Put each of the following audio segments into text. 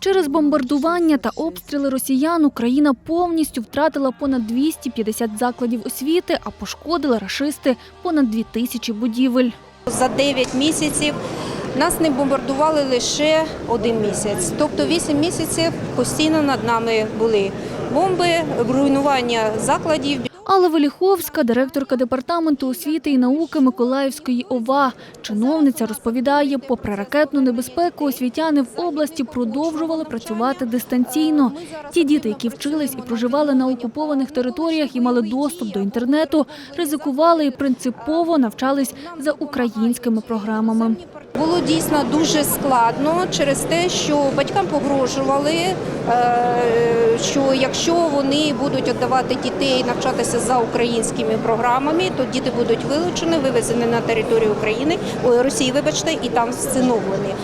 Через бомбардування та обстріли росіян Україна повністю втратила понад 250 закладів освіти, а пошкодили рашисти понад 2 тисячі будівель. За 9 місяців нас не бомбардували лише один місяць. Тобто 8 місяців постійно над нами були бомби, руйнування закладів. Алла Веліховська, директорка департаменту освіти і науки Миколаївської ОВА. Чиновниця розповідає, попри ракетну небезпеку, освітяни в області продовжували працювати дистанційно. Ті діти, які вчились і проживали на окупованих територіях і мали доступ до інтернету, ризикували і принципово навчались за українськими програмами. Було дійсно дуже складно через те, що батькам погрожували, е, що якщо вони будуть віддавати дітей навчатися за українськими програмами, то діти будуть вилучені, вивезені на територію України, Росії, вибачте, і там всиновлені.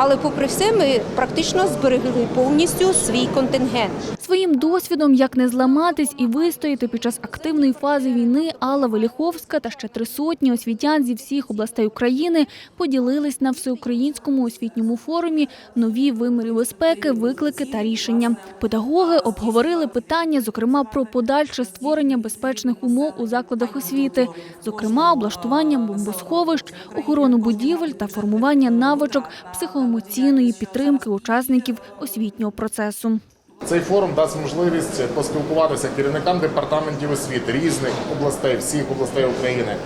Але попри все, ми практично зберегли повністю свій контингент. Своїм досвідом, як не зламатись і вистояти під час активної фази війни, Алла Веліховська та ще три сотні освітян зі всіх областей України поділились на всеукраїнському освітньому форумі нові виміри безпеки, виклики та рішення. Педагоги обговорили питання, зокрема про подальше створення безпечних умов у закладах освіти, зокрема облаштування бомбосховищ, охорону будівель та формування навичок психоемоційної підтримки учасників освітнього процесу. Цей форум дасть можливість поспілкуватися керівникам департаментів освіти різних областей, всіх областей України,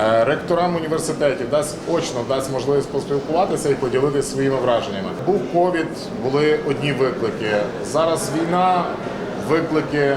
е, ректорам університетів, дасть очно дасть можливість поспілкуватися і поділитися своїми враженнями. Був ковід, були одні виклики. Зараз війна, виклики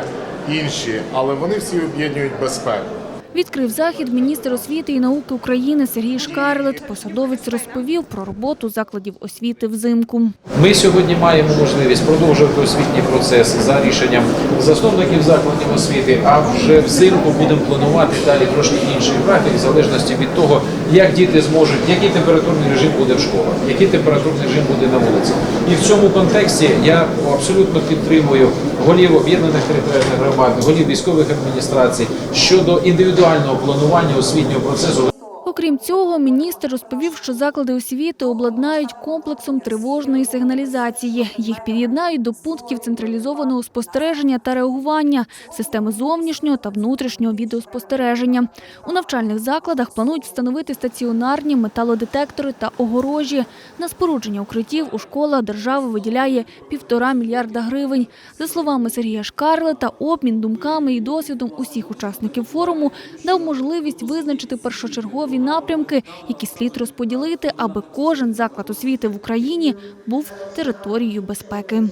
інші, але вони всі об'єднують безпеку. Відкрив захід міністр освіти і науки України Сергій Шкарлет. Посадовець розповів про роботу закладів освіти взимку. Ми сьогодні маємо можливість продовжувати освітній процес за рішенням засновників закладів освіти, а вже взимку будемо планувати далі трошки інший графік, в залежності від того, як діти зможуть, який температурний режим буде в школах, який температурний режим буде на вулиці. І в цьому контексті я абсолютно підтримую голів об'єднаних територіальних громад, голів військових адміністрацій щодо індивідуального планування освітнього процесу. Окрім цього, міністр розповів, що заклади освіти обладнають комплексом тривожної сигналізації. Їх під'єднають до пунктів централізованого спостереження та реагування, системи зовнішнього та внутрішнього відеоспостереження. У навчальних закладах планують встановити стаціонарні металодетектори та огорожі. На спорудження укриттів у школах держава виділяє півтора мільярда гривень. За словами Сергія Шкарлета, обмін думками і досвідом усіх учасників форуму дав можливість визначити першочергові напрямки, які слід розподілити, аби кожен заклад освіти в Україні був територією безпеки.